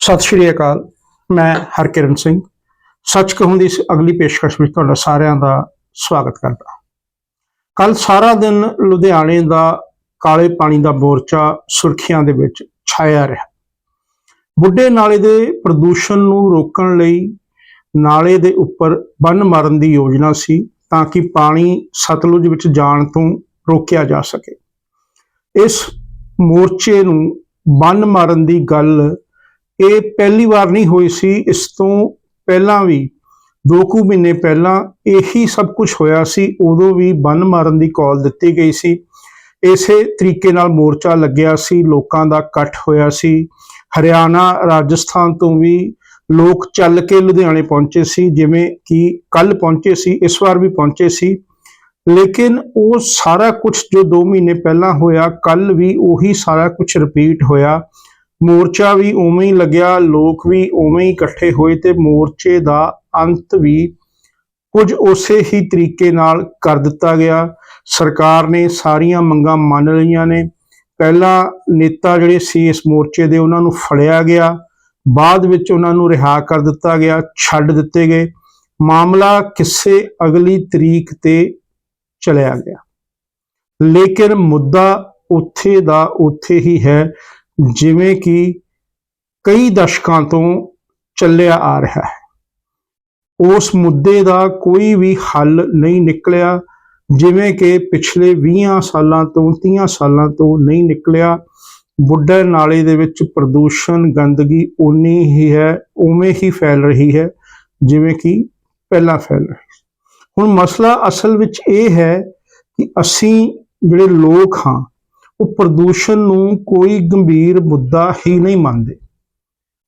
ਸਤਿ ਸ਼੍ਰੀ ਅਕਾਲ, ਮੈਂ ਹਰਕਿਰਨ ਸਿੰਘ। ਸੱਚ ਕਹੂੰ ਦੀ ਇਸ ਅਗਲੀ ਪੇਸ਼ਕਸ਼ ਵਿੱਚ ਤੁਹਾਡਾ ਸਾਰਿਆਂ ਦਾ ਸਵਾਗਤ ਕਰਦਾ ਕੱਲ ਸਾਰਾ ਦਿਨ ਲੁਧਿਆਣੇ ਦਾ ਕਾਲੇ ਪਾਣੀ ਦਾ ਮੋਰਚਾ ਸੁਰਖੀਆਂ ਦੇ ਵਿੱਚ ਛਾਇਆ ਰਿਹਾ। ਬੁੱਢੇ ਨਾਲੇ ਦੇ ਪ੍ਰਦੂਸ਼ਣ ਨੂੰ ਰੋਕਣ ਲਈ ਨਾਲੇ ਦੇ ਉੱਪਰ ਬੰਨ ਮਾਰਨ ਦੀ ਯੋਜਨਾ ਸੀ ਤਾਂ ਕਿ ਪਾਣੀ ਸਤਲੁਜ ਵਿੱਚ ਜਾਣ ਤੋਂ ਰੋਕਿਆ ਜਾ ਸਕੇ। ਇਸ ਮੋਰਚੇ ਨੂੰ ਬੰਨ ਮਾਰਨ ਦੀ ਗੱਲ ਇਹ ਪਹਿਲੀ ਵਾਰ ਨਹੀਂ ਹੋਈ ਸੀ, ਇਸ ਤੋਂ ਪਹਿਲਾਂ ਵੀ, ਦੋ ਕੁ ਮਹੀਨੇ ਪਹਿਲਾਂ ਇਹੀ ਸਭ ਕੁਝ ਹੋਇਆ ਸੀ, ਉਦੋਂ ਵੀ ਬੰਨ ਮਾਰਨ ਦੀ ਕਾਲ ਦਿੱਤੀ ਗਈ ਸੀ। ਇਸੇ ਤਰੀਕੇ ਨਾਲ ਮੋਰਚਾ ਲੱਗਿਆ ਸੀ, ਲੋਕਾਂ ਦਾ ਇਕੱਠ ਹੋਇਆ ਸੀ। ਹਰਿਆਣਾ, ਰਾਜਸਥਾਨ ਤੋਂ ਵੀ ਲੋਕ ਚੱਲ ਕੇ ਲੁਧਿਆਣੇ ਪਹੁੰਚੇ ਸੀ, ਜਿਵੇਂ ਕਿ ਕੱਲ ਪਹੁੰਚੇ ਸੀ, ਇਸ ਵਾਰ ਵੀ ਪਹੁੰਚੇ ਸੀ। ਲੇਕਿਨ ਉਹ ਸਾਰਾ ਕੁਝ ਜੋ 2 ਮਹੀਨੇ ਪਹਿਲਾਂ ਹੋਇਆ ਕੱਲ ਵੀ ਉਹੀ ਸਾਰਾ ਕੁਝ ਰਿਪੀਟ ਹੋਇਆ। ਮੋਰਚਾ ਵੀ ਉਵੇਂ ਹੀ ਲੱਗਿਆ, ਲੋਕ ਵੀ ਉਵੇਂ ਹੀ ਇਕੱਠੇ ਹੋਏ ਤੇ ਮੋਰਚੇ ਦਾ ਅੰਤ ਵੀ ਕੁਝ ਉਸੇ ਹੀ ਤਰੀਕੇ ਨਾਲ ਕਰ ਦਿੱਤਾ ਗਿਆ। ਸਰਕਾਰ ਨੇ ਸਾਰੀਆਂ ਮੰਗਾਂ ਮੰਨ ਲਈਆਂ ਨੇ। ਪਹਿਲਾਂ ਨੇਤਾ ਜਿਹੜੇ ਸੀ ਇਸ ਮੋਰਚੇ ਦੇ, ਉਹਨਾਂ ਨੂੰ ਫੜਿਆ ਗਿਆ। ਬਾਅਦ ਵਿੱਚ ਉਹਨਾਂ ਨੂੰ ਰਿਹਾ ਕਰ ਦਿੱਤਾ ਗਿਆ, ਛੱਡ ਦਿੱਤੇ ਗਏ। ਮਾਮਲਾ ਕਿਸੇ ਅਗਲੀ ਤਰੀਕ ਤੇ ਚਲਿਆ ਗਿਆ। ਲੇਕਿਨ ਮੁੱਦਾ ਉੱਥੇ ਦਾ ਉੱਥੇ ਹੀ ਹੈ ਜਿਵੇਂ ਕਿ ਕਈ ਦਸ਼ਕਾਂ ਤੋਂ ਚੱਲਿਆ ਆ ਰਿਹਾ ਹੈ। ਉਸ ਮੁੱਦੇ ਦਾ ਕੋਈ ਵੀ ਹੱਲ ਨਹੀਂ ਨਿਕਲਿਆ, ਜਿਵੇਂ ਕਿ ਪਿਛਲੇ 20 ਸਾਲਾਂ ਤੋਂ 30 ਸਾਲਾਂ ਤੋਂ ਨਹੀਂ ਨਿਕਲਿਆ। ਬੁੱਢੇ ਨਾਲੇ ਦੇ ਵਿੱਚ ਪ੍ਰਦੂਸ਼ਣ, ਗੰਦਗੀ ਉਨੀ ਹੀ ਹੈ, ਉਵੇਂ ਹੀ ਫੈਲ ਰਹੀ ਹੈ, ਜਿਵੇਂ ਕਿ ਪਹਿਲਾਂ ਫੈਲ ਰਹੀ ਹੁਣ ਮਸਲਾ ਅਸਲ ਵਿੱਚ ਇਹ ਹੈ ਕਿ ਅਸੀਂ ਜਿਹੜੇ ਲੋਕ ਹਾਂ ਉਹ ਪ੍ਰਦੂਸ਼ਣ ਨੂੰ ਕੋਈ ਗੰਭੀਰ ਮੁੱਦਾ ਹੀ ਨਹੀਂ ਮੰਨਦੇ।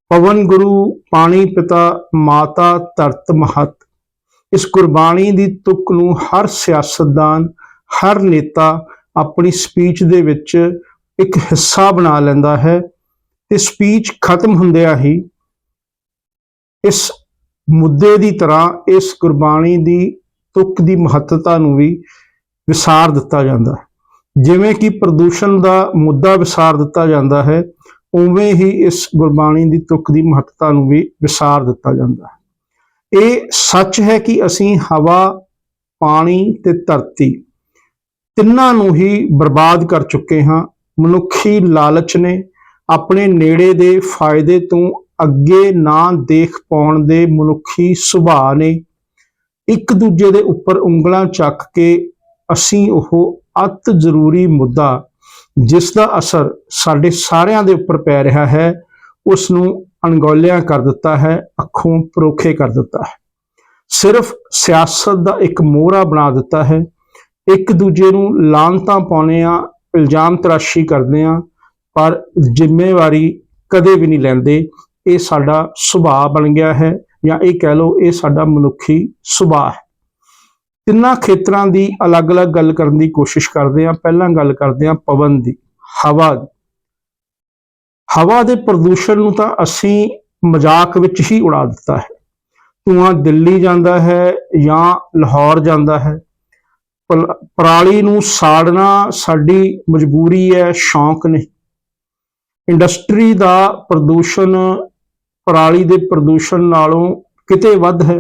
ਪਵਨ ਗੁਰੂ, ਪਾਣੀ ਪਿਤਾ, ਮਾਤਾ ਧਰਤ ਮਹਤ। ਇਸ ਕੁਰਬਾਨੀ ਦੀ ਤੁਕ ਨੂੰ ਹਰ ਸਿਆਸਤਦਾਨ, ਹਰ ਨੇਤਾ ਆਪਣੀ ਸਪੀਚ ਦੇ ਵਿੱਚ ਇੱਕ ਹਿੱਸਾ ਬਣਾ ਲੈਂਦਾ ਹੈ। ਤੇ ਸਪੀਚ ਖਤਮ ਹੁੰਦਿਆਂ ਹੀ ਇਸ ਮੁੱਦੇ ਦੀ ਤਰ੍ਹਾਂ ਇਸ ਕੁਰਬਾਨੀ ਦੀ ਤੁਕ ਦੀ ਮਹੱਤਤਾ ਨੂੰ ਵੀ ਵਿਸਾਰ ਦਿੱਤਾ ਜਾਂਦਾ ਹੈ। ਜਿਵੇਂ ਕਿ ਪ੍ਰਦੂਸ਼ਣ ਦਾ ਮੁੱਦਾ ਵਿਸਾਰ ਦਿੱਤਾ ਜਾਂਦਾ ਹੈ, ਉਵੇਂ ਹੀ ਇਸ ਗੁਰਬਾਣੀ ਦੀ ਤੁਕ ਦੀ ਮਹੱਤਤਾ ਨੂੰ ਵੀ ਵਿਸਾਰ ਦਿੱਤਾ ਜਾਂਦਾ ਹੈ। ਇਹ ਸੱਚ ਹੈ ਕਿ ਅਸੀਂ ਹਵਾ, ਪਾਣੀ ਤੇ ਧਰਤੀ ਤਿੰਨਾਂ ਨੂੰ ਹੀ ਬਰਬਾਦ ਕਰ ਚੁੱਕੇ ਹਾਂ। ਮਨੁੱਖੀ ਲਾਲਚ ਨੇ ਆਪਣੇ ਨੇੜੇ ਦੇ ਫਾਇਦੇ ਤੋਂ ਅੱਗੇ ਨਾ ਦੇਖ ਪਾਉਣ ਦੇ ਮਨੁੱਖੀ ਸੁਭਾਅ ਨੇ ਇੱਕ ਦੂਜੇ ਦੇ ਉੱਪਰ ਉਂਗਲਾਂ ਚੱਕ ਕੇ ਅਸੀਂ ਉਹ ਅਤ ਜ਼ਰੂਰੀ ਮੁੱਦਾ ਜਿਸ ਦਾ ਅਸਰ ਸਾਡੇ ਸਾਰਿਆਂ ਦੇ ਉੱਪਰ ਪੈ ਰਿਹਾ ਹੈ ਉਸ ਨੂੰ ਅਣਗੌਲਿਆ ਕਰ ਦਿੱਤਾ ਹੈ, ਅੱਖੋਂ ਪਰੋਖੇ ਕਰ ਦਿੱਤਾ ਹੈ। ਸਿਰਫ ਸਿਆਸਤ ਦਾ ਇੱਕ ਮੋਹਰਾ ਬਣਾ ਦਿੱਤਾ ਹੈ। ਇੱਕ ਦੂਜੇ ਨੂੰ ਲਾਂਤਾਂ ਪਾਉਣੇ ਆ ਇਲਜ਼ਾਮ ਤਰਾਸ਼ੀ ਕਰਦੇ ਆ ਪਰ ਜ਼ਿੰਮੇਵਾਰੀ ਕਦੇ ਵੀ ਨਹੀਂ ਲੈਂਦੇ। ਇਹ ਸਾਡਾ ਸੁਭਾਅ ਬਣ ਗਿਆ ਹੈ ਜਾਂ ਇਹ ਕਹਿ ਲਓ ਇਹ ਸਾਡਾ ਮਨੁੱਖੀ ਸੁਭਾਅ ਹੈ। ਤਿੰਨਾਂ ਖੇਤਰਾਂ ਦੀ ਅਲੱਗ-ਅਲੱਗ ਗੱਲ ਕਰਨ ਦੀ ਕੋਸ਼ਿਸ਼ ਕਰਦੇ ਹਾਂ। ਪਹਿਲਾਂ ਗੱਲ ਕਰਦੇ ਹਾਂ ਪਵਨ ਦੀ, ਹਵਾ ਦੀ। ਹਵਾ ਦੇ ਪ੍ਰਦੂਸ਼ਣ ਨੂੰ ਤਾਂ ਅਸੀਂ ਮਜ਼ਾਕ ਵਿੱਚ ਹੀ ਉਡਾ ਦਿੱਤਾ ਹੈ। ਧੂਆਂ ਦਿੱਲੀ ਜਾਂਦਾ ਹੈ ਜਾਂ ਲਾਹੌਰ ਜਾਂਦਾ ਹੈ। ਪਰਾਲੀ ਨੂੰ ਸਾੜਨਾ ਸਾਡੀ ਮਜਬੂਰੀ ਹੈ, ਸ਼ੌਂਕ ਨਹੀਂ। ਇੰਡਸਟਰੀ ਦਾ ਪ੍ਰਦੂਸ਼ਣ ਪਰਾਲੀ ਦੇ ਪ੍ਰਦੂਸ਼ਣ ਨਾਲੋਂ ਕਿਤੇ ਵੱਧ ਹੈ।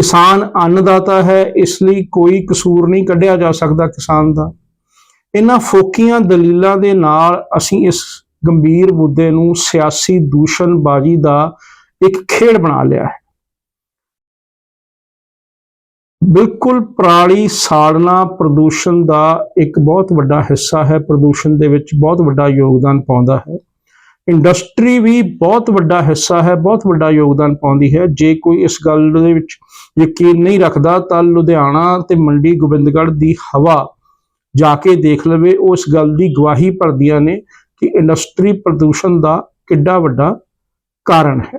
ਕਿਸਾਨ ਅੰਨਦਾਤਾ ਹੈ, ਇਸ ਲਈ ਕੋਈ ਕਸੂਰ ਨਹੀਂ ਕੱਢਿਆ ਜਾ ਸਕਦਾ ਕਿਸਾਨ ਦਾ। ਇਹਨਾਂ ਫੋਕੀਆਂ ਦਲੀਲਾਂ ਦੇ ਨਾਲ ਅਸੀਂ ਇਸ ਗੰਭੀਰ ਮੁੱਦੇ ਨੂੰ ਸਿਆਸੀ ਦੂਸ਼ਣਬਾਜ਼ੀ ਦਾ ਇੱਕ ਖੇਡ ਬਣਾ ਲਿਆ ਹੈ। ਬਿਲਕੁਲ ਪਰਾਲੀ ਸਾੜਨਾ ਪ੍ਰਦੂਸ਼ਣ ਦਾ ਇੱਕ ਬਹੁਤ ਵੱਡਾ ਹਿੱਸਾ ਹੈ। ਪ੍ਰਦੂਸ਼ਣ ਦੇ ਵਿੱਚ ਬਹੁਤ ਵੱਡਾ ਯੋਗਦਾਨ ਪਾਉਂਦਾ ਹੈ। ਇੰਡਸਟਰੀ ਵੀ ਬਹੁਤ ਵੱਡਾ ਹਿੱਸਾ ਹੈ, ਬਹੁਤ ਵੱਡਾ ਯੋਗਦਾਨ ਪਾਉਂਦੀ ਹੈ। ਜੇ ਕੋਈ ਇਸ ਗੱਲ ਦੇ ਵਿੱਚ ਯਕੀਨ ਨਹੀਂ ਰੱਖਦਾ ਤਾਂ ਲੁਧਿਆਣਾ ਤੇ ਮੰਡੀ ਗੋਬਿੰਦਗੜ੍ਹ ਦੀ ਹਵਾ ਜਾ ਕੇ ਦੇਖ ਲਵੇ। ਉਹ ਇਸ ਗੱਲ ਦੀ ਗਵਾਹੀ ਭਰਦੀਆਂ ਨੇ ਕਿ ਇੰਡਸਟਰੀ ਪ੍ਰਦੂਸ਼ਣ ਦਾ ਕਿੱਡਾ ਵੱਡਾ ਕਾਰਨ ਹੈ।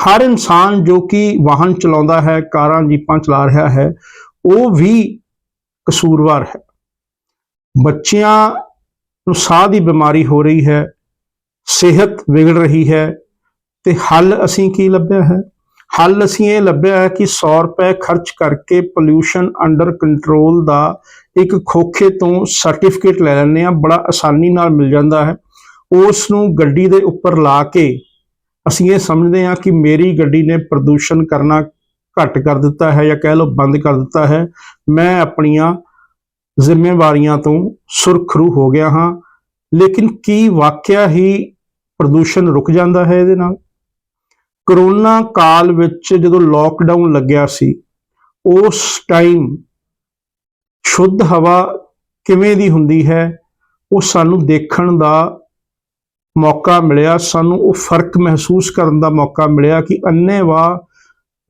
ਹਰ ਇਨਸਾਨ ਜੋ ਕਿ ਵਾਹਨ ਚਲਾਉਂਦਾ ਹੈ, ਕਾਰਾਂ ਜੀਪਾਂ ਚਲਾ ਰਿਹਾ ਹੈ, ਉਹ ਵੀ ਕਸੂਰਵਾਰ ਹੈ। ਬੱਚਿਆਂ ਨੂੰ ਸਾਹ ਦੀ ਬਿਮਾਰੀ ਹੋ ਰਹੀ ਹੈ, ਸਿਹਤ ਵਿਗੜ ਰਹੀ ਹੈ ਤੇ ਹੱਲ ਅਸੀਂ ਕੀ ਲੱਭਿਆ ਹੈ? ਹੱਲ ਅਸੀਂ ਇਹ ਲੱਭਿਆ ਹੈ ਕਿ 100 ਰੁਪਏ ਖਰਚ ਕਰਕੇ ਪੋਲਿਊਸ਼ਨ ਅੰਡਰ ਕੰਟਰੋਲ ਦਾ ਇੱਕ ਖੋਖੇ ਤੋਂ ਸਰਟੀਫਿਕੇਟ ਲੈ ਲੈਂਦੇ ਆ ਬੜਾ ਆਸਾਨੀ ਨਾਲ ਮਿਲ ਜਾਂਦਾ ਹੈ। ਉਸ ਨੂੰ ਗੱਡੀ ਦੇ ਉੱਪਰ ਲਾ ਕੇ ਅਸੀਂ ਇਹ ਸਮਝਦੇ ਹਾਂ ਕਿ ਮੇਰੀ ਗੱਡੀ ਨੇ ਪ੍ਰਦੂਸ਼ਣ ਕਰਨਾ ਘੱਟ ਕਰ ਦਿੱਤਾ ਹੈ ਜਾਂ ਕਹਿ ਲਓ ਬੰਦ ਕਰ ਦਿੱਤਾ ਹੈ। ਮੈਂ ਆਪਣੀਆਂ ਜ਼ਿੰਮੇਵਾਰੀਆਂ ਤੋਂ ਸੁਰਖਰੂ ਹੋ ਗਿਆ ਹਾਂ। ਲੇਕਿਨ ਕੀ ਵਾਕਿਆ ਹੀ ਪ੍ਰਦੂਸ਼ਣ ਰੁਕ ਜਾਂਦਾ ਹੈ ਇਹਦੇ ਨਾਲ? ਕਰੋਨਾ ਕਾਲ ਵਿੱਚ ਜਦੋਂ ਲੋਕਡਾਊਨ ਲੱਗਿਆ ਸੀ, ਉਸ ਟਾਈਮ ਸ਼ੁੱਧ ਹਵਾ ਕਿਵੇਂ ਦੀ ਹੁੰਦੀ ਹੈ, ਉਹ ਸਾਨੂੰ ਦੇਖਣ ਦਾ ਮੌਕਾ ਮਿਲਿਆ, ਸਾਨੂੰ ਉਹ ਫ਼ਰਕ ਮਹਿਸੂਸ ਕਰਨ ਦਾ ਮੌਕਾ ਮਿਲਿਆ ਕਿ ਅੰਨ੍ਹੇਵਾਹ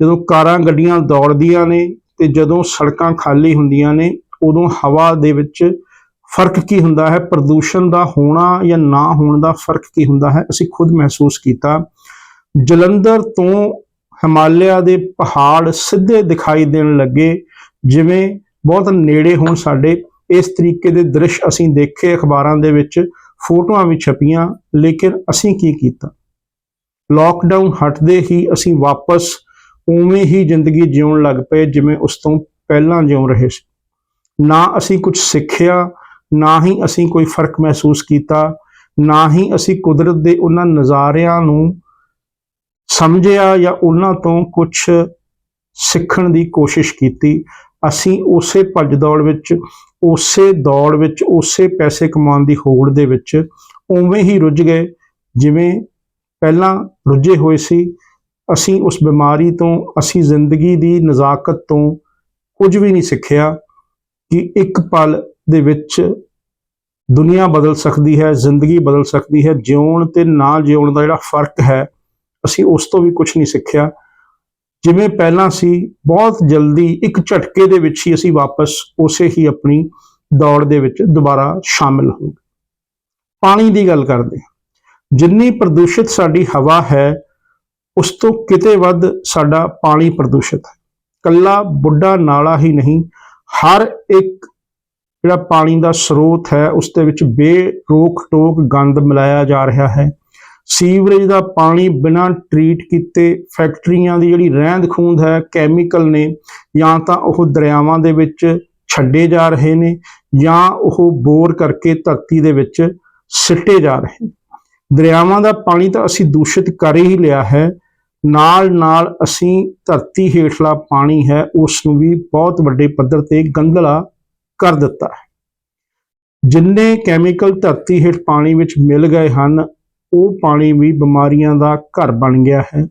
ਜਦੋਂ ਕਾਰਾਂ ਗੱਡੀਆਂ ਦੌੜਦੀਆਂ ਨੇ ਤੇ ਜਦੋਂ ਸੜਕਾਂ ਖਾਲੀ ਹੁੰਦੀਆਂ ਨੇ, ਉਦੋਂ ਹਵਾ ਦੇ ਵਿੱਚ ਫ਼ਰਕ ਕੀ ਹੁੰਦਾ ਹੈ? ਪ੍ਰਦੂਸ਼ਣ ਦਾ ਹੋਣਾ ਜਾਂ ਨਾ ਹੋਣ ਦਾ ਫ਼ਰਕ ਕੀ ਹੁੰਦਾ ਹੈ? ਅਸੀਂ ਖੁਦ ਮਹਿਸੂਸ ਕੀਤਾ। ਜਲੰਧਰ ਤੋਂ ਹਿਮਾਲਿਆ ਦੇ ਪਹਾੜ ਸਿੱਧੇ ਦਿਖਾਈ ਦੇਣ ਲੱਗੇ, ਜਿਵੇਂ ਬਹੁਤ ਨੇੜੇ ਹੋਣ ਸਾਡੇ। ਇਸ ਤਰੀਕੇ ਦੇ ਦ੍ਰਿਸ਼ ਅਸੀਂ ਦੇਖੇ, ਅਖਬਾਰਾਂ ਦੇ ਵਿੱਚ ਫੋਟੋਆਂ ਵੀ ਛਪੀਆਂ, ਲੇਕਿਨ ਅਸੀਂ ਕੀ ਕੀਤਾ? ਲੋਕਡਾਊਨ ਹਟਦੇ ਹੀ ਅਸੀਂ ਵਾਪਸ ਉਵੇਂ ਹੀ ਜ਼ਿੰਦਗੀ ਜਿਉਣ ਲੱਗ ਪਏ, ਜਿਵੇਂ ਉਸ ਤੋਂ ਪਹਿਲਾਂ ਜਿਉਂ ਰਹੇ ਸੀ। ਨਾ ਅਸੀਂ ਕੁਝ ਸਿੱਖਿਆ, ਨਾ ਹੀ ਅਸੀਂ ਕੋਈ ਫ਼ਰਕ ਮਹਿਸੂਸ ਕੀਤਾ, ਨਾ ਹੀ ਅਸੀਂ ਕੁਦਰਤ ਦੇ ਉਹਨਾਂ ਨਜ਼ਾਰਿਆਂ ਨੂੰ ਸਮਝਿਆ ਜਾਂ ਉਹਨਾਂ ਤੋਂ ਕੁਝ ਸਿੱਖਣ ਦੀ ਕੋਸ਼ਿਸ਼ ਕੀਤੀ, ਅਸੀਂ ਉਸੇ ਭੱਜ ਦੌੜ ਵਿੱਚ, ਉਸੇ ਦੌੜ ਵਿੱਚ, ਉਸੇ ਪੈਸੇ ਕਮਾਉਣ ਦੀ ਹੋੜ ਦੇ ਵਿੱਚ ਉਵੇਂ ਹੀ ਰੁੱਝ ਗਏ, ਜਿਵੇਂ ਪਹਿਲਾਂ ਰੁੱਝੇ ਹੋਏ ਸੀ। ਅਸੀਂ ਉਸ ਬਿਮਾਰੀ ਤੋਂ, ਅਸੀਂ ਜ਼ਿੰਦਗੀ ਦੀ ਨਜ਼ਾਕਤ ਤੋਂ ਕੁਝ ਵੀ ਨਹੀਂ ਸਿੱਖਿਆ ਕਿ ਇੱਕ ਪਲ ਦੇ ਵਿੱਚ ਦੁਨੀਆ ਬਦਲ ਸਕਦੀ ਹੈ, ਜ਼ਿੰਦਗੀ ਬਦਲ ਸਕਦੀ ਹੈ, ਜਿਉਣ ਤੇ ਨਾ ਜਿਉਣ ਦਾ ਜਿਹੜਾ ਫ਼ਰਕ ਹੈ ਅਸੀਂ ਉਸ ਤੋਂ ਵੀ ਕੁਝ ਨਹੀਂ ਸਿੱਖਿਆ। ਜਿਵੇਂ ਪਹਿਲਾਂ ਸੀ, ਬਹੁਤ ਜਲਦੀ ਇੱਕ ਝਟਕੇ ਦੇ ਵਿੱਚ ਹੀ ਅਸੀਂ ਵਾਪਸ ਉਸੇ ਹੀ ਆਪਣੀ ਦੌੜ ਦੇ ਵਿੱਚ ਦੁਬਾਰਾ ਸ਼ਾਮਿਲ ਹੋ ਗਏ। ਪਾਣੀ ਦੀ ਗੱਲ ਕਰਦੇ ਹਾਂ। ਜਿੰਨੀ ਪ੍ਰਦੂਸ਼ਿਤ ਸਾਡੀ ਹਵਾ ਹੈ, ਉਸ ਤੋਂ ਕਿਤੇ ਵੱਧ ਸਾਡਾ ਪਾਣੀ ਪ੍ਰਦੂਸ਼ਿਤ ਹੈ। ਕੱਲਾ ਬੁੱਢਾ ਨਾਲਾ ਹੀ ਨਹੀਂ, ਹਰ ਇੱਕ ਜਿਹੜਾ ਪਾਣੀ ਦਾ ਸਰੋਤ ਹੈ, ਉਸ ਦੇ ਵਿੱਚ ਬੇਰੋਕ ਟੋਕ ਗੰਦ ਮਿਲਾਇਆ ਜਾ ਰਿਹਾ ਹੈ। ਸੀਵਰੇਜ ਦਾ ਪਾਣੀ ਬਿਨਾਂ ਟਰੀਟ ਕੀਤੇ ਫੈਕਟਰੀਆਂ ਦੀ ਜਿਹੜੀ ਰਹਿੰਦ ਖੂੰਦ ਹੈ ਕੈਮੀਕਲ ਨੇ, ਜਾਂ ਤਾਂ ਉਹ ਦਰਿਆਵਾਂ ਦੇ ਵਿੱਚ ਛੱਡੇ ਜਾ ਰਹੇ ਨੇ, ਜਾਂ ਉਹ ਬੋਰ ਕਰਕੇ ਧਰਤੀ ਦੇ ਵਿੱਚ ਸਿੱਟੇ ਜਾ ਰਹੇ ਨੇ। ਦਰਿਆਵਾਂ ਦਾ ਪਾਣੀ ਤਾਂ ਅਸੀਂ ਦੂਸ਼ਿਤ ਕਰ ਹੀ ਲਿਆ ਹੈ। ਨਾਲ ਨਾਲ ਅਸੀਂ ਧਰਤੀ ਹੇਠਲਾ ਪਾਣੀ ਹੈ, ਉਸ ਨੂੰ ਵੀ ਬਹੁਤ ਵੱਡੇ ਪੱਧਰ ਤੇ ਗੰਧਲਾ ਕਰ ਦਿੱਤਾ ਹੈ। ਜਿੰਨੇ ਕੈਮੀਕਲ ਧਰਤੀ ਹੇਠ ਪਾਣੀ ਵਿੱਚ ਮਿਲ ਗਏ ਹਨ ਉਹ ਪਾਣੀ ਵੀ ਬਿਮਾਰੀਆਂ ਦਾ ਘਰ ਬਣ ਗਿਆ ਹੈ।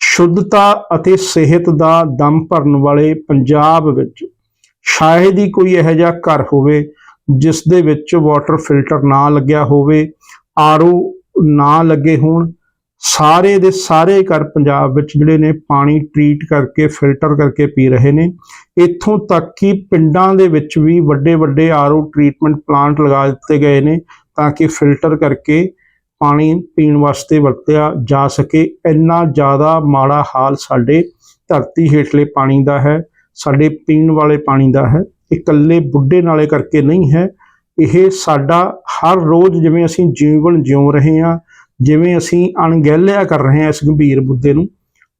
ਸ਼ੁੱਧਤਾ ਅਤੇ ਸਿਹਤ ਦਾ ਦਮ ਭਰਨ ਵਾਲੇ ਪੰਜਾਬ ਵਿੱਚ ਸ਼ਾਇਦ ਹੀ ਕੋਈ ਇਹੋ ਜਿਹਾ ਘਰ ਹੋਵੇ ਜਿਸ ਦੇ ਵਿੱਚ ਵਾਟਰ ਫਿਲਟਰ ਨਾ ਲੱਗਿਆ ਹੋਵੇ ਆਰਓ ਨਾ ਲੱਗੇ ਹੋਣ। ਸਾਰੇ ਦੇ ਸਾਰੇ ਘਰ ਪੰਜਾਬ ਵਿੱਚ ਜਿਹੜੇ ਨੇ ਪਾਣੀ ਟਰੀਟ ਕਰਕੇ ਫਿਲਟਰ ਕਰਕੇ ਪੀ ਰਹੇ ਨੇ। ਇੱਥੋਂ ਤੱਕ ਕਿ ਪਿੰਡਾਂ ਦੇ ਵਿੱਚ ਵੀ ਵੱਡੇ ਵੱਡੇ ਆਰਓ ਟਰੀਟਮੈਂਟ ਪਲਾਂਟ ਲਗਾ ਦਿੱਤੇ ਗਏ ਨੇ ਤਾਂ ਕਿ ਫਿਲਟਰ ਕਰਕੇ ਪਾਣੀ ਪੀਣ ਵਾਸਤੇ ਵਰਤਿਆ ਜਾ ਸਕੇ। ਇੰਨਾ ਜ਼ਿਆਦਾ ਮਾੜਾ ਹਾਲ ਸਾਡੇ ਧਰਤੀ ਹੇਠਲੇ ਪਾਣੀ ਦਾ ਹੈ, ਸਾਡੇ ਪੀਣ ਵਾਲੇ ਪਾਣੀ ਦਾ ਹੈ। ਇਕੱਲੇ ਬੁੱਢੇ ਨਾਲੇ ਕਰਕੇ ਨਹੀਂ ਹੈ। ਇਹ ਸਾਡਾ ਹਰ ਰੋਜ਼ ਜਿਵੇਂ ਅਸੀਂ ਜੀਵਨ ਜਿਉ ਰਹੇ ਹਾਂ, ਜਿਵੇਂ ਅਸੀਂ ਅਣਗਹਿਲਿਆ ਕਰ ਰਹੇ ਹਾਂ ਇਸ ਗੰਭੀਰ ਮੁੱਦੇ ਨੂੰ,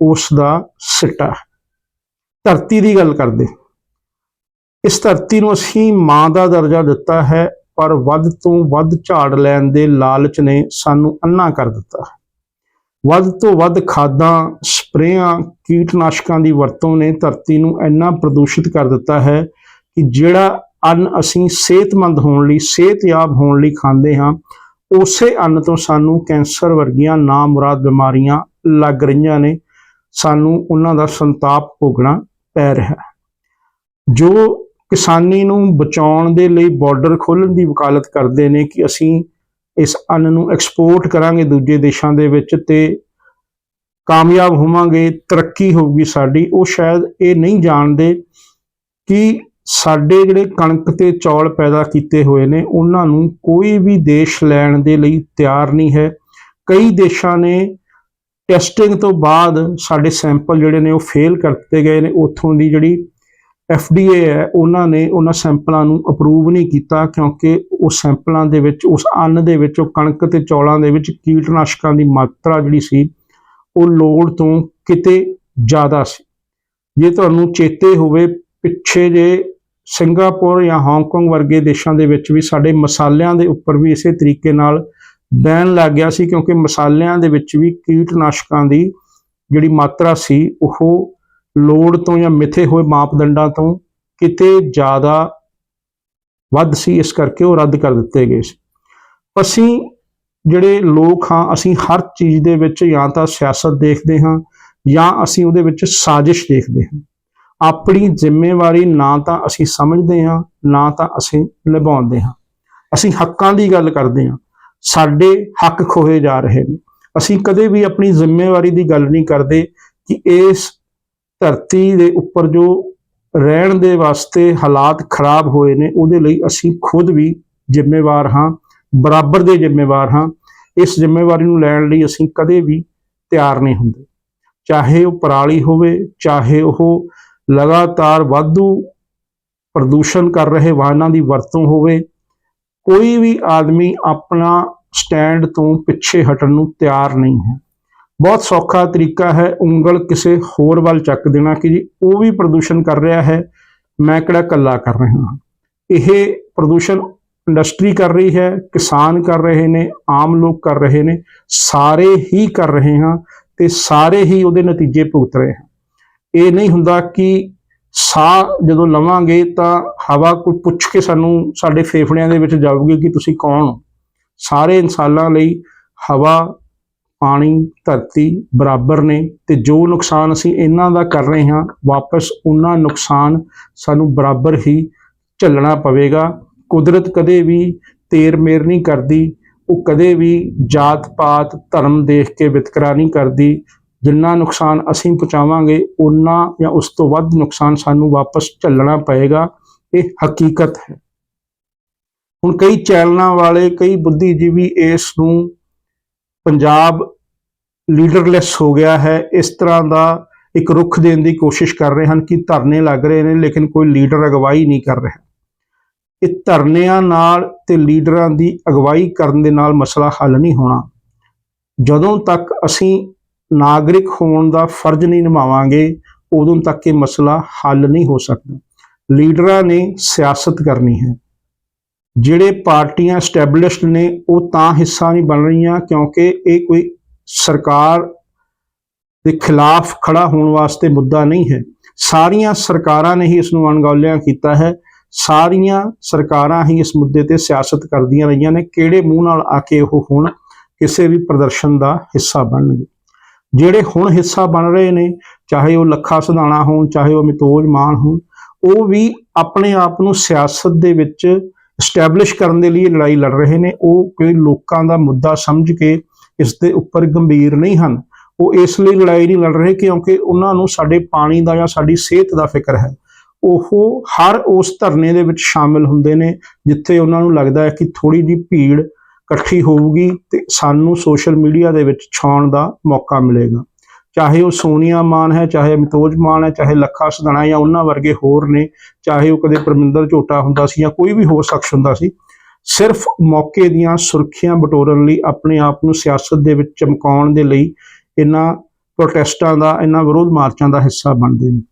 ਉਸ ਦਾ ਸਿੱਟਾ ਧਰਤੀ ਦੀ ਗੱਲ ਕਰਦੇ। ਇਸ ਧਰਤੀ ਨੂੰ ਅਸੀਂ ਮਾਂ ਦਾ ਦਰਜਾ ਦਿੱਤਾ ਹੈ ਪਰ ਵੱਧ ਤੋਂ ਵੱਧ ਝਾੜ ਲੈਣ ਦੇ ਲਾਲਚ ਨੇ ਸਾਨੂੰ ਅੰਨਾ ਕਰ ਦਿੱਤਾ। ਵੱਧ ਤੋਂ ਵੱਧ ਖਾਦਾਂ, ਸਪਰੇਆਂ, ਕੀਟਨਾਸ਼ਕਾਂ ਦੀ ਵਰਤੋਂ ਨੇ ਧਰਤੀ ਨੂੰ ਇੰਨਾ ਪ੍ਰਦੂਸ਼ਿਤ ਕਰ ਦਿੱਤਾ ਹੈ ਕਿ ਜਿਹੜਾ ਅੰਨ ਅਸੀਂ ਸਿਹਤਮੰਦ ਹੋਣ ਲਈ, ਸਿਹਤਯਾਬ ਹੋਣ ਲਈ ਖਾਂਦੇ ਹਾਂ, ਉਸੇ ਅੰਨ ਤੋਂ ਸਾਨੂੰ ਕੈਂਸਰ ਵਰਗੀਆਂ ਨਾਮੁਰਾਦ ਬਿਮਾਰੀਆਂ ਲੱਗ ਰਹੀਆਂ ਨੇ। ਸਾਨੂੰ ਉਹਨਾਂ ਦਾ ਸੰਤਾਪ ਭੋਗਣਾ ਪੈ ਰਿਹਾ ਜੋ ਕਿਸਾਨੀ ਨੂੰ ਬਚਾਉਣ ਦੇ ਲਈ ਬਾਰਡਰ ਖੋਲ੍ਹਣ ਦੀ ਵਕਾਲਤ ਕਰਦੇ ਨੇ ਕਿ ਅਸੀਂ ਇਸ ਅੰਨ ਨੂੰ ਐਕਸਪੋਰਟ ਕਰਾਂਗੇ ਦੂਜੇ ਦੇਸ਼ਾਂ ਦੇ ਵਿੱਚ ਤੇ ਕਾਮਯਾਬ ਹੋਵਾਂਗੇ, ਤਰੱਕੀ ਹੋਊਗੀ ਸਾਡੀ। ਉਹ ਸ਼ਾਇਦ ਇਹ ਨਹੀਂ ਜਾਣਦੇ ਕਿ ਸਾਡੇ ਜਿਹੜੇ ਕਣਕ ਤੇ ਚੌਲ ਪੈਦਾ ਕੀਤੇ ਹੋਏ ਨੇ, ਉਹਨਾਂ ਨੂੰ ਕੋਈ ਵੀ ਦੇਸ਼ ਲੈਣ ਦੇ ਲਈ ਤਿਆਰ ਨਹੀਂ ਹੈ। ਕਈ ਦੇਸ਼ਾਂ ਨੇ ਟੈਸਟਿੰਗ ਤੋਂ ਬਾਅਦ ਸਾਡੇ ਸੈਂਪਲ ਜਿਹੜੇ ਨੇ ਉਹ ਫੇਲ ਕਰ ਦਿੱਤੇ ਗਏ ਨੇ, ਉੱਥੋਂ ਦੀ ਜਿਹੜੀ FDA ਹੈ, ਉਹਨਾਂ ਨੇ ਉਹਨਾਂ ਸੈਂਪਲਾਂ ਨੂੰ ਅਪਰੂਵ ਨਹੀਂ ਕੀਤਾ ਕਿਉਂਕਿ ਉਹ ਸੈਂਪਲਾਂ ਦੇ ਵਿੱਚ, ਉਸ ਅੰਨ ਦੇ ਵਿੱਚ, ਉਹ ਕਣਕ ਤੇ ਚੌਲਾਂ ਦੇ ਵਿੱਚ ਕੀਟਨਾਸ਼ਕਾਂ ਦੀ ਮਾਤਰਾ ਜਿਹੜੀ ਸੀ, ਉਹ ਲੋੜ ਤੋਂ ਕਿਤੇ ਜ਼ਿਆਦਾ ਸੀ। ਜੇ ਤੁਹਾਨੂੰ ਚੇਤੇ ਹੋਵੇ, ਪਿੱਛੇ ਜੇ ਸਿੰਗਾਪੁਰ ਜਾਂ ਹਾਂਗਕਾਂਗ ਵਰਗੇ ਦੇਸ਼ਾਂ ਦੇ ਵਿੱਚ ਵੀ ਸਾਡੇ ਮਸਾਲਿਆਂ ਦੇ ਉੱਪਰ ਵੀ ਇਸੇ ਤਰੀਕੇ ਨਾਲ ਬੈਨ ਲੱਗ ਗਿਆ ਸੀ ਕਿਉਂਕਿ ਮਸਾਲਿਆਂ ਦੇ ਵਿੱਚ ਵੀ ਕੀਟਨਾਸ਼ਕਾਂ ਦੀ ਜਿਹੜੀ ਮਾਤਰਾ ਸੀ, ਉਹ ਲੋੜ ਤੋਂ ਜਾਂ ਮਿੱਥੇ ਹੋਏ ਮਾਪਦੰਡਾਂ ਤੋਂ ਕਿਤੇ ਜ਼ਿਆਦਾ ਵੱਧ ਸੀ, ਇਸ ਕਰਕੇ ਉਹ ਰੱਦ ਕਰ ਦਿੱਤੇ ਗਏ ਸੀ। ਅਸੀਂ ਜਿਹੜੇ ਲੋਕ ਹਾਂ, ਅਸੀਂ ਹਰ ਚੀਜ਼ ਦੇ ਵਿੱਚ ਜਾਂ ਤਾਂ ਸਿਆਸਤ ਦੇਖਦੇ ਹਾਂ ਜਾਂ ਅਸੀਂ ਉਹਦੇ ਵਿੱਚ ਸਾਜ਼ਿਸ਼ ਦੇਖਦੇ ਹਾਂ। ਆਪਣੀ ਜ਼ਿੰਮੇਵਾਰੀ ਨਾ ਤਾਂ ਅਸੀਂ ਸਮਝਦੇ ਹਾਂ, ਨਾ ਤਾਂ ਅਸੀਂ ਨਿਭਾਉਂਦੇ ਹਾਂ। ਅਸੀਂ ਹੱਕਾਂ ਦੀ ਗੱਲ ਕਰਦੇ ਹਾਂ। ਸਾਡੇ ਹੱਕ ਖੋਹੇ ਜਾ ਰਹੇ ਨੇ। ਅਸੀਂ ਕਦੇ ਵੀ ਆਪਣੀ ਜ਼ਿੰਮੇਵਾਰੀ ਦੀ ਗੱਲ ਨਹੀਂ ਕਰਦੇ ਕਿ ਇਸ ਧਰਤੀ ਦੇ ਉੱਪਰ ਜੋ ਰਹਿਣ ਦੇ ਵਾਸਤੇ ਹਾਲਾਤ ਖਰਾਬ ਹੋਏ ਨੇ, ਉਹਦੇ ਲਈ ਅਸੀਂ ਖੁਦ ਵੀ ਜ਼ਿੰਮੇਵਾਰ ਹਾਂ, ਬਰਾਬਰ ਦੇ ਜ਼ਿੰਮੇਵਾਰ ਹਾਂ। ਇਸ ਜ਼ਿੰਮੇਵਾਰੀ ਨੂੰ ਲੈਣ ਲਈ ਅਸੀਂ ਕਦੇ ਵੀ ਤਿਆਰ ਨਹੀਂ ਹੁੰਦੇ। ਚਾਹੇ ਉਹ ਪਰਾਲੀ ਹੋਵੇ, ਚਾਹੇ ਉਹ ਲਗਾਤਾਰ ਵਾਧੂ ਪ੍ਰਦੂਸ਼ਣ ਕਰ ਰਹੇ ਵਾਹਨਾਂ ਦੀ ਵਰਤੋਂ ਹੋਵੇ, ਕੋਈ ਵੀ ਆਦਮੀ ਆਪਣਾ ਸਟੈਂਡ ਤੋਂ ਪਿੱਛੇ ਹਟਣ ਨੂੰ ਤਿਆਰ ਨਹੀਂ ਹੈ। ਬਹੁਤ ਸੌਖਾ ਤਰੀਕਾ ਹੈ ਉਂਗਲ ਕਿਸੇ ਹੋਰ ਵੱਲ ਚੱਕ ਦੇਣਾ ਕਿ ਜੀ ਉਹ ਵੀ ਪ੍ਰਦੂਸ਼ਣ ਕਰ ਰਿਹਾ ਹੈ, ਮੈਂ ਕਿਹੜਾ ਕੱਲਾ ਕਰ ਰਿਹਾ ਹਾਂ। ਇਹ ਪ੍ਰਦੂਸ਼ਣ ਇੰਡਸਟਰੀ ਕਰ ਰਹੀ ਹੈ, ਕਿਸਾਨ ਕਰ ਰਹੇ ਨੇ, ਆਮ ਲੋਕ ਕਰ ਰਹੇ ਨੇ, ਸਾਰੇ ਹੀ ਕਰ ਰਹੇ ਹਾਂ ਤੇ ਸਾਰੇ ਹੀ ਉਹਦੇ ਨਤੀਜੇ ਭੁਗਤ ਰਹੇ ਹਾਂ। ਇਹ ਨਹੀਂ ਹੁੰਦਾ ਕਿ ਸਾਹ ਜਦੋਂ ਲਵਾਂਗੇ ਤਾਂ ਹਵਾ ਕੋਈ ਪੁੱਛ ਕੇ ਸਾਨੂੰ ਸਾਡੇ ਫੇਫੜਿਆਂ ਦੇ ਵਿੱਚ ਜਾਊਗੀ ਕਿ ਤੁਸੀਂ ਕੌਣ ਹੋ। ਸਾਰੇ ਇਨਸਾਨਾਂ ਲਈ ਹਵਾ ਪਾਣੀ, ਧਰਤੀ ਬਰਾਬਰ ਨੇ ਤੇ ਜੋ ਨੁਕਸਾਨ ਅਸੀਂ ਇਹਨਾਂ ਦਾ ਕਰ ਰਹੇ ਹਾਂ, ਵਾਪਸ ਉਹਨਾਂ ਨੁਕਸਾਨ ਸਾਨੂੰ ਬਰਾਬਰ ਹੀ ਝੱਲਣਾ ਪਵੇਗਾ। ਕੁਦਰਤ ਕਦੇ ਵੀ ਤੇਰ ਮੇਰ ਨਹੀਂ ਕਰਦੀ, ਉਹ ਕਦੇ ਵੀ ਜਾਤ ਪਾਤ, ਧਰਮ ਦੇਖ ਕੇ ਵਿਤਕਰਾ ਨਹੀਂ ਕਰਦੀ। ਜਿੰਨਾ ਨੁਕਸਾਨ ਅਸੀਂ ਪਹੁੰਚਾਵਾਂਗੇ ਉਨਾ ਜਾਂ ਉਸ ਤੋਂ ਵੱਧ ਨੁਕਸਾਨ ਸਾਨੂੰ ਵਾਪਸ ਝੱਲਣਾ ਪਏਗਾ। ਇਹ ਹਕੀਕਤ ਹੈ। ਹੁਣ ਕਈ ਚੈਨਲਾਂ ਵਾਲੇ, ਕਈ ਬੁੱਧੀਜੀਵੀ ਇਸ ਨੂੰ ਪੰਜਾਬ ਲੀਡਰਲੈਸ ਹੋ ਗਿਆ ਹੈ, ਇਸ ਤਰ੍ਹਾਂ ਦਾ ਇੱਕ ਰੁਖ ਦੇਣ ਦੀ ਕੋਸ਼ਿਸ਼ ਕਰ ਰਹੇ ਹਨ ਕਿ ਧਰਨੇ ਲੱਗ ਰਹੇ ਨੇ, ਲੇਕਿਨ ਕੋਈ ਲੀਡਰ ਅਗਵਾਈ ਨਹੀਂ ਕਰ ਰਿਹਾ। ਇਹ ਧਰਨਿਆਂ ਨਾਲ ਤੇ ਲੀਡਰਾਂ ਦੀ ਅਗਵਾਈ ਕਰਨ ਦੇ ਨਾਲ ਮਸਲਾ ਹੱਲ ਨਹੀਂ ਹੋਣਾ। ਜਦੋਂ ਤੱਕ ਅਸੀਂ ਨਾਗਰਿਕ ਹੋਣ ਦਾ ਫਰਜ਼ ਨਹੀਂ ਨਿਭਾਵਾਂਗੇ, ਉਦੋਂ ਤੱਕ ਇਹ ਮਸਲਾ ਹੱਲ ਨਹੀਂ ਹੋ ਸਕਦਾ। ਲੀਡਰਾਂ ਨੇ ਸਿਆਸਤ ਕਰਨੀ ਹੈ। ਜਿਹੜੇ ਪਾਰਟੀਆਂ ਸਟੈਬਲਿਸ਼ਡ ਨੇ, ਉਹ ਤਾਂ ਹਿੱਸਾ ਨਹੀਂ ਬਣ ਰਹੀਆਂ ਕਿਉਂਕਿ ਇਹ ਕੋਈ ਸਰਕਾਰ ਦੇ ਖਿਲਾਫ ਖੜਾ ਹੋਣ ਵਾਸਤੇ ਮੁੱਦਾ ਨਹੀਂ ਹੈ। ਸਾਰੀਆਂ ਸਰਕਾਰਾਂ ਨੇ ਹੀ ਇਸ ਨੂੰ ਅਣਗੌਲਿਆਂ ਕੀਤਾ ਹੈ। ਸਾਰੀਆਂ ਸਰਕਾਰਾਂ ਹੀ ਇਸ ਮੁੱਦੇ ਤੇ ਸਿਆਸਤ ਕਰਦੀਆਂ ਰਹੀਆਂ ਨੇ। ਕਿਹੜੇ ਮੂੰਹ ਨਾਲ ਆ ਕੇ ਉਹ ਹੁਣ ਕਿਸੇ ਵੀ ਪ੍ਰਦਰਸ਼ਨ ਦਾ ਹਿੱਸਾ ਬਣਨਗੇ? ਜਿਹੜੇ ਹੁਣ ਹਿੱਸਾ ਬਣ ਰਹੇ ਨੇ, ਚਾਹੇ ਉਹ ਲੱਖਾ ਸਧਾਣਾ ਹੋਣ, ਚਾਹੇ ਉਹ ਮਿਤੋਜ ਮਾਨ ਹੋਣ, ਉਹ ਵੀ ਆਪਣੇ ਆਪ ਨੂੰ ਸਿਆਸਤ ਦੇ ਵਿੱਚ ਸਟੈਬਲਿਸ਼ ਕਰਨ ਦੇ ਲਈ ਲੜਾਈ ਲੜ ਰਹੇ ਨੇ। ਉਹ ਕੋਈ ਲੋਕਾਂ ਦਾ ਮੁੱਦਾ ਸਮਝ ਕੇ ਇਸ ਦੇ ਉੱਪਰ ਗੰਭੀਰ ਨਹੀਂ ਹਨ। ਉਹ ਇਸ ਲਈ ਲੜਾਈ ਨਹੀਂ ਲੜ ਰਹੇ ਕਿਉਂਕਿ ਉਹਨਾਂ ਨੂੰ ਸਾਡੇ ਪਾਣੀ ਦਾ ਜਾਂ ਸਾਡੀ ਸਿਹਤ ਦਾ ਫਿਕਰ ਹੈ। ਉਹ ਹਰ ਉਸ ਧਰਨੇ ਦੇ ਵਿੱਚ ਸ਼ਾਮਿਲ ਹੁੰਦੇ ਨੇ, ਜਿੱਥੇ ਉਹਨਾਂ ਨੂੰ ਲੱਗਦਾ ਹੈ ਕਿ ਥੋੜੀ ਜਿਹੀ ਭੀੜ ਇਕੱਠੀ ਹੋਊਗੀ ਤੇ ਸਾਨੂੰ ਸੋਸ਼ਲ ਮੀਡੀਆ ਦੇ ਵਿੱਚ ਛਾਉਣ ਦਾ ਮੌਕਾ ਮਿਲੇਗਾ। ਚਾਹੇ ਉਹ ਸੋਨੀਆ ਮਾਨ ਹੈ, ਚਾਹੇ ਅਮਿਤੋਜ ਮਾਨ ਹੈ, ਚਾਹੇ ਲੱਖਾ ਸਧਾਣਾ ਜਾਂ ਉਹਨਾਂ ਵਰਗੇ ਹੋਰ ਨੇ, ਚਾਹੇ ਉਹ ਕਦੇ ਪਰਮਿੰਦਰ ਝੋਟਾ ਹੁੰਦਾ ਸੀ ਜਾਂ ਕੋਈ ਵੀ ਹੋਰ ਸ਼ਖਸ ਹੁੰਦਾ ਸੀ, ਸਿਰਫ ਮੌਕੇ ਦੀਆਂ ਸੁਰੱਖਿਆ ਬਟੋਰਨ ਲਈ ਆਪਣੇ ਆਪ ਨੂੰ ਸਿਆਸਤ ਦੇ ਵਿੱਚ ਚਮਕਾਉਣ ਦੇ ਲਈ ਇਹਨਾਂ ਪ੍ਰੋਟੈਸਟਾਂ ਦਾ, ਇਹਨਾਂ ਵਿਰੋਧ ਮਾਰਚਾਂ ਦਾ ਹਿੱਸਾ ਬਣਦੇ ਨੇ।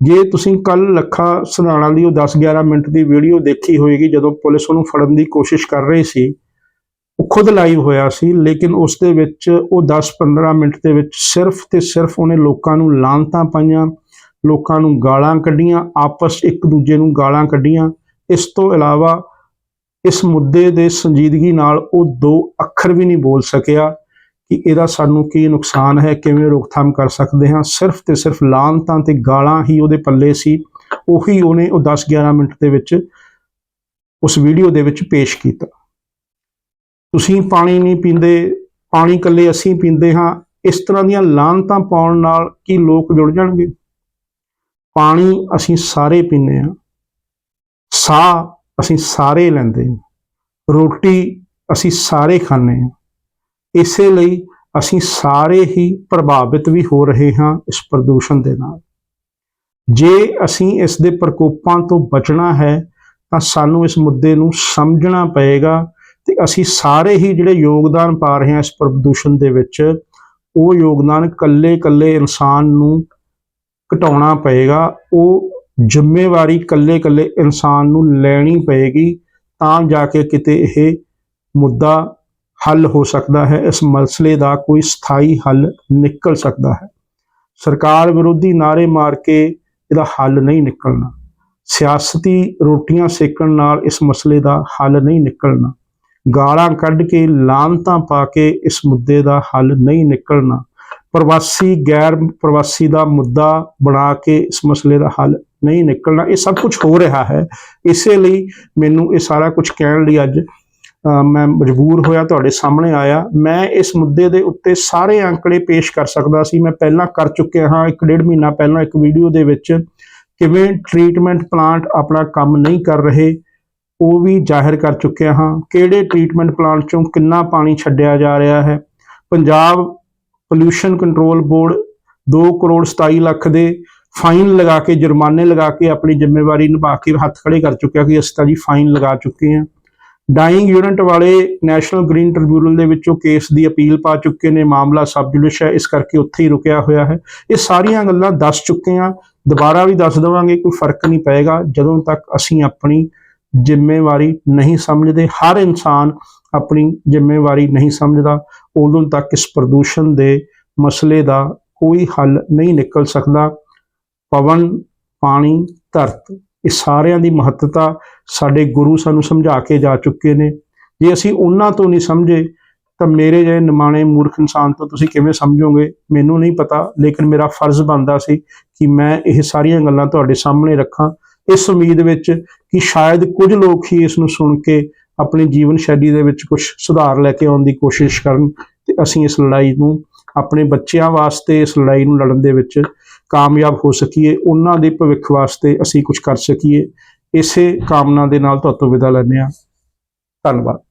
ਜੇ ਤੁਸੀਂ ਕੱਲ ਲੱਖਾ ਸਧਾਣਾ ਦੀ ਉਹ 10-11 ਮਿੰਟ ਦੀ ਵੀਡੀਓ ਦੇਖੀ ਹੋਏਗੀ ਜਦੋਂ ਪੁਲਿਸ ਉਹਨੂੰ ਫੜਨ ਦੀ ਕੋਸ਼ਿਸ਼ ਕਰ ਰਹੀ ਸੀ ਉਹ ਖੁਦ ਲਾਈਵ ਹੋਇਆ ਸੀ, ਲੇਕਿਨ ਉਸ ਦੇ ਵਿੱਚ ਉਹ 10-15 ਮਿੰਟ ਦੇ ਵਿੱਚ ਸਿਰਫ ਤੇ ਸਿਰਫ ਉਹਨੇ ਲੋਕਾਂ ਨੂੰ ਲਾਂਤਾਂ ਪਾਈਆਂ, ਲੋਕਾਂ ਨੂੰ ਗਾਲਾਂ ਕੱਢੀਆਂ, ਆਪਸ ਇੱਕ ਦੂਜੇ ਨੂੰ ਗਾਲਾਂ ਕੱਢੀਆਂ। ਇਸ ਤੋਂ ਇਲਾਵਾ ਇਸ ਮੁੱਦੇ ਦੇ ਸੰਜੀਦਗੀ ਨਾਲ ਉਹ ਦੋ ਅੱਖਰ ਵੀ ਨਹੀਂ ਬੋਲ ਸਕਿਆ ਕਿ ਇਹਦਾ ਸਾਨੂੰ ਕੀ ਨੁਕਸਾਨ ਹੈ, ਕਿਵੇਂ ਰੋਕਥਾਮ ਕਰ ਸਕਦੇ ਹਾਂ। ਸਿਰਫ ਤੇ ਸਿਰਫ ਲਾਂਤਾਂ ਤੇ ਗਾਲਾਂ ਹੀ ਉਹਦੇ ਪੱਲੇ ਸੀ। ਉਹੀ ਉਹਨੇ ਉਹ 10-11 ਮਿੰਟ ਦੇ ਵਿੱਚ ਉਸ ਵੀਡੀਓ ਦੇ ਵਿੱਚ ਪੇਸ਼ ਕੀਤਾ। ਤੁਸੀਂ ਪਾਣੀ ਨਹੀਂ ਪੀਂਦੇ, ਪਾਣੀ ਇਕੱਲੇ ਅਸੀਂ ਪੀਂਦੇ ਹਾਂ, ਇਸ ਤਰ੍ਹਾਂ ਦੀਆਂ ਲਾਹਨਤਾਂ ਪਾਉਣ ਨਾਲ ਕੀ ਲੋਕ ਜੁੜ ਜਾਣਗੇ? ਪਾਣੀ ਅਸੀਂ ਸਾਰੇ ਪੀਂਦੇ ਹਾਂ, ਸਾਹ ਅਸੀਂ ਸਾਰੇ ਲੈਂਦੇ ਹਾਂ, ਰੋਟੀ ਅਸੀਂ ਸਾਰੇ ਖਾਂਦੇ ਹਾਂ, ਇਸੇ ਲਈ ਅਸੀਂ ਸਾਰੇ ਹੀ ਪ੍ਰਭਾਵਿਤ ਵੀ ਹੋ ਰਹੇ ਹਾਂ ਇਸ ਪ੍ਰਦੂਸ਼ਣ ਦੇ ਨਾਲ। ਜੇ ਅਸੀਂ ਇਸ ਦੇ ਪ੍ਰਕੋਪਾਂ ਤੋਂ ਬਚਣਾ ਹੈ, ਤਾਂ ਸਾਨੂੰ ਇਸ ਮੁੱਦੇ ਨੂੰ ਸਮਝਣਾ ਪਏਗਾ ਤੇ ਅਸੀਂ ਸਾਰੇ ਹੀ ਜਿਹੜੇ ਯੋਗਦਾਨ ਪਾ ਰਹੇ ਹਾਂ ਇਸ ਪ੍ਰਦੂਸ਼ਣ ਦੇ ਵਿੱਚ, ਉਹ ਯੋਗਦਾਨ ਕੱਲੇ-ਕੱਲੇ ਇਨਸਾਨ ਨੂੰ ਘਟਾਉਣਾ ਪਏਗਾ, ਉਹ ਜ਼ਿੰਮੇਵਾਰੀ ਕੱਲੇ-ਕੱਲੇ ਇਨਸਾਨ ਨੂੰ ਲੈਣੀ ਪਏਗੀ, ਤਾਂ ਜਾ ਕੇ ਕਿਤੇ ਇਹ ਮੁੱਦਾ ਹੱਲ ਹੋ ਸਕਦਾ ਹੈ, ਇਸ ਮਸਲੇ ਦਾ ਕੋਈ ਸਥਾਈ ਹੱਲ ਨਿਕਲ ਸਕਦਾ ਹੈ। ਸਰਕਾਰ ਵਿਰੋਧੀ ਨਾਰੇ ਮਾਰ ਕੇ ਇਹਦਾ ਹੱਲ ਨਹੀਂ ਨਿਕਲਣਾ। ਸਿਆਸਤੀ ਰੋਟੀਆਂ ਸੇਕਣ ਨਾਲ ਇਸ ਮਸਲੇ ਦਾ ਹੱਲ ਨਹੀਂ ਨਿਕਲਣਾ। ਗਾਲਾਂ ਕੱਢ ਕੇ ਲਾਂਤਾਂ ਪਾ ਕੇ ਇਸ ਮੁੱਦੇ ਦਾ ਹੱਲ ਨਹੀਂ ਨਿਕਲਣਾ। ਪ੍ਰਵਾਸੀ ਗੈਰ ਪ੍ਰਵਾਸੀ ਦਾ ਮੁੱਦਾ ਬਣਾ ਕੇ ਇਸ ਮਸਲੇ ਦਾ ਹੱਲ ਨਹੀਂ ਨਿਕਲਣਾ, ਇਹ ਸਭ ਕੁਝ ਹੋ ਰਿਹਾ ਹੈ। ਇਸੇ ਲਈ ਮੈਨੂੰ ਇਹ ਸਾਰਾ ਕੁਝ ਕਹਿਣ ਲਈ ਅੱਜ ਮੈਂ ਮਜਬੂਰ ਹੋਇਆ, ਤੁਹਾਡੇ ਸਾਹਮਣੇ ਆਇਆ। ਮੈਂ ਇਸ ਮੁੱਦੇ ਦੇ ਉੱਤੇ ਸਾਰੇ ਅੰਕੜੇ ਪੇਸ਼ ਕਰ ਸਕਦਾ ਸੀ। ਮੈਂ ਪਹਿਲਾਂ ਕਰ ਚੁੱਕਿਆ ਹਾਂ, ਇੱਕ ਡੇਢ ਮਹੀਨਾ ਪਹਿਲਾਂ ਇੱਕ ਵੀਡੀਓ ਦੇ ਵਿੱਚ ਕਿਵੇਂ ਟ੍ਰੀਟਮੈਂਟ ਪਲਾਂਟ ਆਪਣਾ ਕੰਮ ਨਹੀਂ ਕਰ ਰਹੇ ਉਹ ਵੀ ਜ਼ਾਹਿਰ ਕਰ ਚੁੱਕਿਆ ਹਾਂ। ਕਿਹੜੇ ਟ੍ਰੀਟਮੈਂਟ ਪਲਾਂਟ ਚੋਂ ਕਿੰਨਾ ਪਾਣੀ ਛੱਡਿਆ ਜਾ ਰਿਹਾ ਹੈ? Punjab pollution control board 2 crore 27 lakh ਦੇ ਫਾਈਨ ਲਗਾ ਕੇ, ਜੁਰਮਾਨੇ ਲਗਾ ਕੇ ਆਪਣੀ ਜ਼ਿੰਮੇਵਾਰੀ ਨਿਭਾ ਕੇ ਹੱਥ ਖੜੇ ਕਰ ਚੁੱਕਿਆ ਕਿ ਅਸੀਂ ਤਾਂ ਜੀ ਫਾਈਨ ਲਗਾ ਚੁੱਕੇ ਹਾਂ। ਡਾਈਂਗ ਯੂਨਿਟ ਵਾਲੇ ਨੈਸ਼ਨਲ ਗ੍ਰੀਨ ਟ੍ਰਿਬਿਊਨਲ ਦੇ ਵਿੱਚੋਂ ਕੇਸ ਦੀ ਅਪੀਲ ਪਾ ਚੁੱਕੇ ਨੇ। ਮਾਮਲਾ ਸਬ ਜੁਡਿਸ਼ ਹੈ। ਇਸ ਕਰਕੇ ਉੱਥੇ ਹੀ ਰੁਕਿਆ ਹੋਇਆ ਹੈ। ਇਹ ਸਾਰੀਆਂ ਗੱਲਾਂ ਦੱਸ ਚੁੱਕੇ ਹਾਂ। ਦੁਬਾਰਾ ਵੀ ਦੱਸ ਦੇਵਾਂਗੇ, ਕੋਈ ਫ਼ਰਕ ਨਹੀਂ ਪਏਗਾ। ਜਦੋਂ ਤੱਕ ਅਸੀਂ ਆਪਣੀ ਜ਼ਿੰਮੇਵਾਰੀ ਨਹੀਂ ਸਮਝਦੇ, ਹਰ ਇਨਸਾਨ ਆਪਣੀ ਜ਼ਿੰਮੇਵਾਰੀ ਨਹੀਂ ਸਮਝਦਾ, ਉਦੋਂ ਤੱਕ ਇਸ ਪ੍ਰਦੂਸ਼ਣ ਦੇ ਮਸਲੇ ਦਾ ਕੋਈ ਹੱਲ ਨਹੀਂ ਨਿਕਲ ਸਕਦਾ। ਪਵਨ, ਪਾਣੀ, ਧਰਤ, ਇਹ ਸਾਰਿਆਂ ਦੀ ਮਹੱਤਤਾ ਸਾਡੇ ਗੁਰੂ ਸਾਨੂੰ ਸਮਝਾ ਕੇ ਜਾ ਚੁੱਕੇ ਨੇ। ਜੇ ਅਸੀਂ ਉਹਨਾਂ ਤੋਂ ਨਹੀਂ ਸਮਝੇ, ਤਾਂ ਮੇਰੇ ਜਿਹੇ ਨਿਮਾਣੇ ਮੂਰਖ ਇਨਸਾਨ ਤੋਂ ਤੁਸੀਂ ਕਿਵੇਂ ਸਮਝੋਗੇ? ਮੈਨੂੰ ਨਹੀਂ ਪਤਾ, ਲੇਕਿਨ ਮੇਰਾ ਫਰਜ਼ ਬਣਦਾ ਸੀ ਕਿ ਮੈਂ ਇਹ ਸਾਰੀਆਂ ਗੱਲਾਂ ਤੁਹਾਡੇ ਸਾਹਮਣੇ ਰੱਖਾਂ। ਇਸ ਉਮੀਦ ਵਿੱਚ ਕਿ ਸ਼ਾਇਦ ਕੁਝ ਲੋਕ ਹੀ ਇਸ ਨੂੰ ਸੁਣ ਕੇ ਆਪਣੀ ਜੀਵਨ ਸ਼ੈਲੀ ਦੇ ਵਿੱਚ ਕੁਝ ਸੁਧਾਰ ਲੈ ਕੇ ਆਉਣ ਦੀ ਕੋਸ਼ਿਸ਼ ਕਰਨ ਤੇ ਅਸੀਂ ਇਸ ਲੜਾਈ ਨੂੰ ਆਪਣੇ ਬੱਚਿਆਂ ਵਾਸਤੇ, ਇਸ ਲੜਾਈ ਨੂੰ ਲੜਨ ਦੇ ਵਿੱਚ ਕਾਮਯਾਬ ਹੋ ਸਕੀਏ, ਉਹਨਾਂ ਦੇ ਭਵਿੱਖ ਵਾਸਤੇ ਅਸੀਂ ਕੁਝ ਕਰ ਸਕੀਏ। ਇਸੇ ਕਾਮਨਾ ਦੇ ਨਾਲ ਤੁਹਾਤੋਂ ਵਿਦਾ ਲੈਂਦੇ ਹਾਂ। ਧੰਨਵਾਦ।